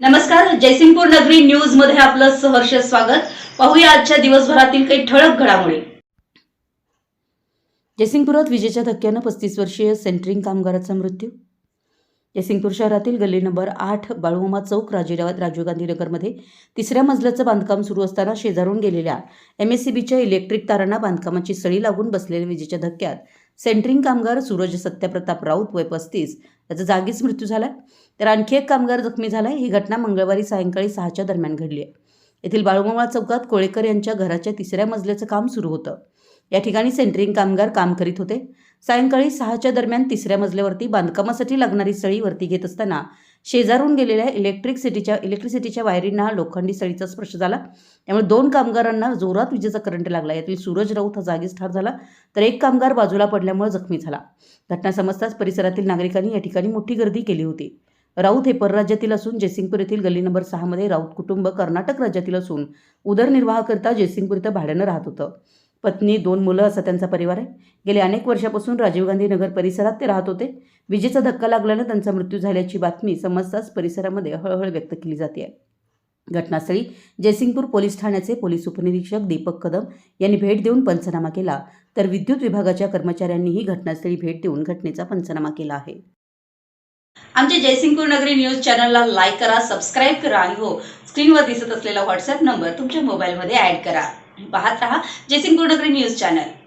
नमस्कार जयसिंगपूर नगरी न्यूजमध्ये आपलं सहर्ष स्वागत. पाहूया आजच्या दिवसभरातील काही ठळक घडामोडी. जयसिंगपुरात विजेच्या धक्क्यानं पस्तीस वर्षीय सेंटरिंग कामगाराचा मृत्यू. जयसिंगपूर शहरातील गल्ली नंबर आठ बाळूमा चौक राजीरावात राजीव गांधी नगरमध्ये तिसऱ्या मजल्याचं बांधकाम सुरू असताना शेजारून गेलेल्या एम एस सी बीच्या इलेक्ट्रिक तारांना बांधकामाची सळी लागून बसलेल्या विजेच्या धक्क्यात सेंटरिंग कामगार सूरज सत्यप्रताप राऊत वय पस्तीस. याचा जागीच मृत्यू झाला तर आणखी एक कामगार जखमी झाला ही घटना मंगळवारी सायंकाळी सहाच्या दरम्यान घडली आहे. येथील बाळूमामा चौकात कोळेकर यांच्या घराच्या तिसऱ्या मजल्याचं काम सुरू होतं. या ठिकाणी सेंटरिंग कामगार काम करीत होते. सायंकाळी सहाच्या दरम्यान तिसऱ्या मजल्यावरती बांधकामासाठी लागणारी सळी वरती घेत असताना शेजारून गेलेल्या इलेक्ट्रिक सिटीच्या इलेक्ट्रिसिटीच्या वायरींना लोखंडी सळीचा स्पर्श झाला. त्यामुळे दोन कामगारांना जोरात विजेचा करंट लागला. यातील सूरज राऊत हा जागीच ठार झाला. तर एक कामगार बाजूला पडल्यामुळे जखमी झाला. घटना समजताच परिसरातील नागरिकांनी या ठिकाणी मोठी गर्दी केली होती. राऊत हे परराज्यातील असून जयसिंगपूर येथील गल्ली नंबर सहामध्ये राऊत कुटुंब कर्नाटक राज्यातील असून उदरनिर्वाहाकरता जयसिंगपूर इथं भाड्यानं राहत होतं. पत्नी दोन मुलं असा त्यांचा परिवार आहे. गेले अनेक वर्षापासून राजीव गांधी नगर परिसरात ते राहत होते. विजेचा धक्का लागल्यानं त्यांचा मृत्यू झाल्याची बातमी समजताच परिसरामध्ये हळहळ व्यक्त केली जाते घटनास्थळी जयसिंगपूर पोलीस ठाण्याचे पोलीस उपनिरीक्षक दीपक कदम यांनी भेट देऊन पंचनामा केला. तर विद्युत विभागाच्या कर्मचाऱ्यांनीही घटनास्थळी भेट देऊन घटनेचा पंचनामा केला आहे. आमच्या जयसिंगपूर नगरी न्यूज चॅनलला लाईक करा सबस्क्राईब करा आणि हो स्क्रीनवर दिसत असलेला व्हॉट्सअप नंबर तुमच्या मोबाईलमध्ये ऍड करा. पाहत रहा. जयसिंगपूर नगरी न्यूज चॅनल.